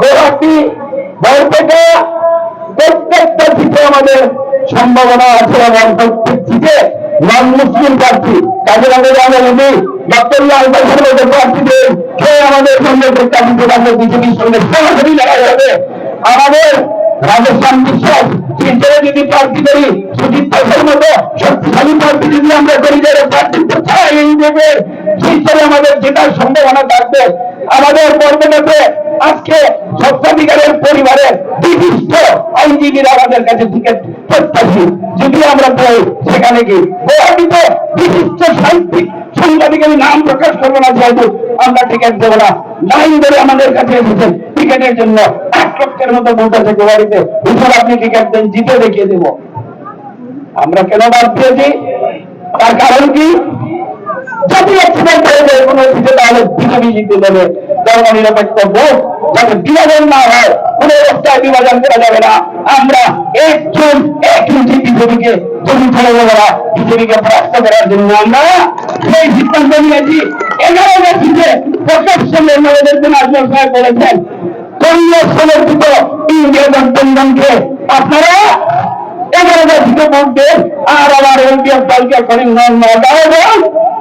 গোহাটি বরপেটা প্রত্যেকটা সিটে আমাদের সম্ভাবনা আছে এবং প্রত্যেক সিটে নন মুসলিম প্রার্থী কাজের আগে প্রার্থী করি সুজিত দাসের মতো শক্তিশালী প্রার্থী যদি আমরা করি যারা প্রার্থিত্ব ছাড়া এই শিলচরে আমাদের জেতার সম্ভাবনা থাকবে, আমাদের বর্তমানে আজকে সত্যাধিকারের পরিবারের বিশিষ্ট আইনজীবীরা আমাদের কাছে টিকিট প্রত্যাশী। যদি আমরা পাই সেখানে কি গুয়াহাটিতে বিশিষ্ট সাহিত্যিক সাংবাদিক নাম প্রকাশ করব না যেহেতু আমরা টিকিট দেবো না। লাইন ধরে আমাদের কাছে এসেছেন। টিকিটের জন্য এক লক্ষের মতো বলতেছে গুয়াহাটিতে হুজুর আপনি টিকিট দেন, জিতে দেখিয়ে দেবো। আমরা কেন বাদ দিয়েছি? তার কারণ কি? যদি অ্যাক্সিডেন্ট হয়ে যায় কোনো কিছু তাহলে বিজেপি জিতে দেবে ধর্ম নিরপেক্ষ ভোট যাতে বিভাজন না হয়, কোন অবস্থায় বিভাজন করা যাবে না। আমরা একজন এক ইঞ্চি বিজেপিকে জমি ছেড়ে দেবো না, বিজেপিকে পরাস্ত করার জন্য আমরা সেই সিদ্ধান্ত নিয়েছি। এগারো বছরে প্রকাশ্য আমাদের জন্য আজমল সাহেব বলেছেন কংগ্রেস সমর্থিত ইন্ডিয়া গঠবন্ধনকে আপনারা এগারো বছরে ভোট দেন, আর আমার এমপিএফ দলকে করিমগঞ্জ নগাঁও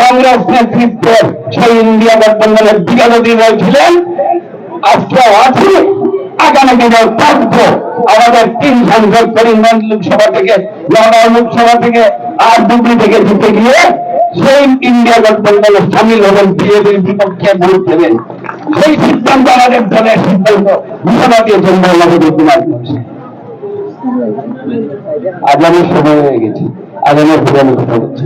কংগ্রেস নেতৃত্বের সেই ইন্ডিয়া গঠবন্ধনের বিরোধী রয়েছিলেন আজকে আছে। আগামী দিনের থাকব আমাদের তিন সংসদ করিমগঞ্জ লোকসভা থেকে, নগাঁও লোকসভা থেকে আর দুটি থেকে জিতে গিয়ে সেই ইন্ডিয়া গঠবন্ধনে সামিল হবেন বিজেপির বিপক্ষে ভোট দেবেন সেই সিদ্ধান্ত আমাদের দলের সিদ্ধান্ত ঘোষণা দিয়েছেন মোহাম্মদুদ্দিন আজমল আজানের সময় হয়ে গেছে। আজানের পরে আমি কথা বলছি।